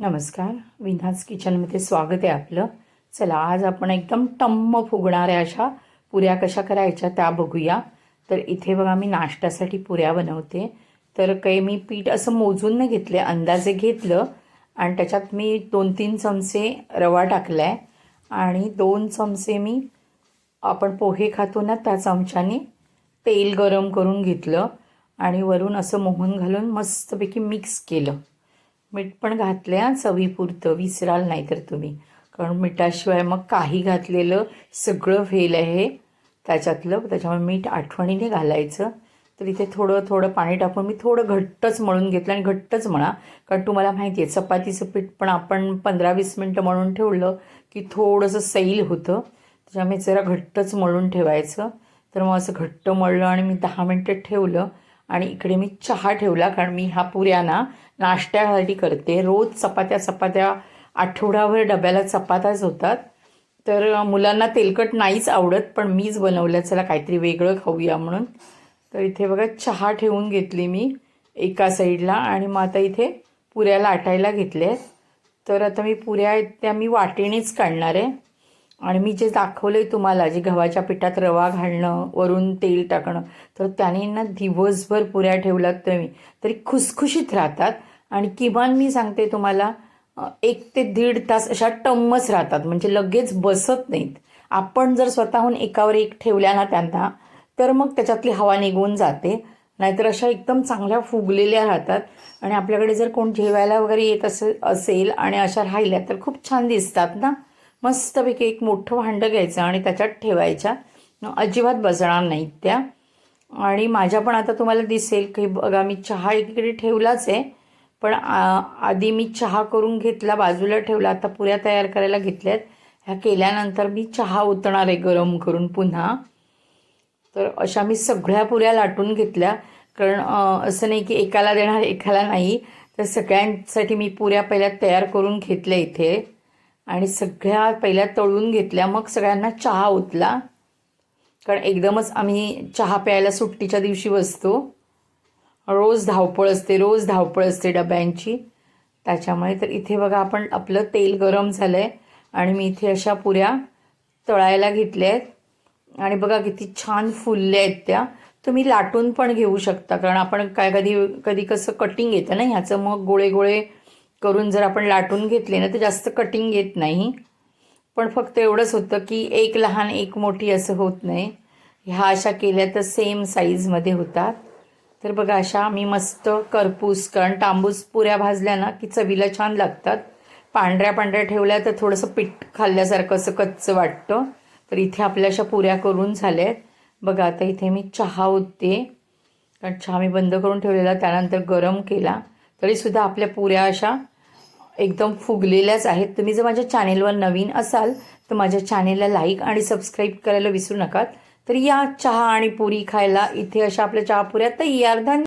नमस्कार. विन्हाज किचनमध्ये स्वागत आहे आपलं. चला आज आपण एकदम टम्म फुगणाऱ्या अशा पुऱ्या कशा करायच्या त्या बघूया. तर इथे बघा मी नाश्त्यासाठी पुऱ्या बनवते. तर काही मी पीठ असं मोजून नाही घेतले अंदाजे घेतलं. आणि त्याच्यात मी दोन तीन चमचे रवा टाकला आहे आणि दोन चमचे मी आपण पोहे खातो ना त्या चमच्याने तेल गरम करून घेतलं. आणि वरून असं मोहन घालून मस्तपैकी मिक्स केलं. मीठ पण घातले आहे चवीपुरतं. विसराल नाही तर तुम्ही. कारण मिठाशिवाय मग काही घातलेलं सगळं फेल आहे. त्याच्यातलं त्याच्यामुळे मीठ आठवणीने घालायचं. तर इथे थोडं थोडं पाणी टाकून मी थोडं घट्टच मळून घेतलं आणि घट्टच म्हणा कारण तुम्हाला माहिती आहे चपातीचं पीठ पण आपण पंधरा वीस मिनटं मळून ठेवलं की थोडंसं सैल होतं. त्याच्यामुळे जरा घट्टच मळून ठेवायचं. तर मग असं घट्ट मळलं आणि मी दहा मिनटं ठेवलं. आणि इकडे मी चहा ठेवला कारण मी हा पुऱ्या ना नाश्त्यासाठी करते. रोज चपात्या चपात्या आठवड्याभर डब्याला चपात्याच होतात. तर मुलांना तेलकट नाहीच आवडत पण मीच बनवलं. चला काहीतरी वेगळं खाऊया म्हणून. तर इथे बघा चहा ठेवून घेतली मी एका साईडला आणि मग आता इथे पुऱ्या लाटायला घेतल्या तर आता मी पुऱ्या आहेत त्या मी वाटेनेच काढणार आहे. आणि मी जे दाखवलं आहे तुम्हाला जे गव्हाच्या पिठात रवा घालणं वरून तेल टाकणं तर त्याने ना दिवसभर पुऱ्या ठेवलात तुम्ही. तरी खुसखुशीत राहतात. आणि किमान मी सांगते तुम्हाला एक ते दीड तास अशा टम्मच राहतात. म्हणजे लगेच बसत नाहीत. आपण जर स्वतःहून एकावर एक ठेवल्या ना त्यांना तर मग त्याच्यातली हवा निघून जाते. नाहीतर अशा एकदम चांगल्या फुगलेल्या राहतात. आणि आपल्याकडे जर कोण जेवायला वगैरे येत असे असेल आणि अशा राहिल्या तर खूप छान दिसतात ना. मस्तपैकी एक मोठं भांडं घ्यायचं आणि त्याच्यात ठेवायच्या. अजिबात बसणार नाहीत त्या. आणि माझ्या पण आता तुम्हाला दिसेल की बघा मी चहा एकीकडे ठेवलाच आहे. पण आधी मी चहा करून घेतला बाजूला ठेवला आता पुऱ्या तयार करायला घेतल्यात. ह्या केल्यानंतर मी चहा ओतणार आहे गरम करून पुन्हा. तर अशा मी सगळ्या पुऱ्या लाटून घेतल्या. कारण असं नाही की एकाला देणार एकाला नाही. तर सगळ्यांसाठी मी पुऱ्या पहिल्या तयार करून घेतल्या इथे. आणि सगळ्या पहिल्या तळून घेतल्या मग सगळ्यांना चहा ओतला. कारण एकदमच आम्ही चहा प्यायला सुट्टीच्या दिवशी बसतो. रोज धावपळ असते रोज धावपळ असते डब्यांची. त्याच्यामुळे तर इथे बघा आपण आपलं तेल गरम झालं आहे आणि मी इथे अशा पुऱ्या तळायला घेतल्या आहेत आणि बघा किती छान फुलल्या आहेत त्या. तुम्ही लाटून पण घेऊ शकता कारण आपण काय कधी कधी कसं कटिंग येतं ना ह्याचं मग गोळे गोळे करून जर आपण लाटून घेतले ना तर जास्त कटिंग येत नाही. पण फक्त एवढंच होतं की एक लहान एक मोठी असं होत नाही. ह्या अशा केल्या तर सेम साईजमध्ये होतात. तर बघा अशा मी मस्त करपूस कारण तांबूस पुऱ्या भाजल्या ना की चवीला छान लागतात. पांढऱ्या पांढऱ्या ठेवल्या तर थोडंसं पीठ खाल्ल्यासारखं असं कच्चं वाटतं. तर इथे आपल्या अशा पुऱ्या करून झाल्या आहेत बघा आता इथे मी चहा ओतते. कारण चहा मी बंद करून ठेवलेला त्यानंतर गरम केला. तरीसुद्धा आपल्या पुऱ्या अशा एकदम फुगलेल्याच आहेत. तुम्ही जर माझ्या चॅनेलवर नवीन असाल तर माझ्या चॅनेलला लाईक आणि सबस्क्राईब करायला विसरू नका. तर या चहा आणि पुरी खायला इथे अशा आपल्या चहा पुऱ्या तयार. धन्य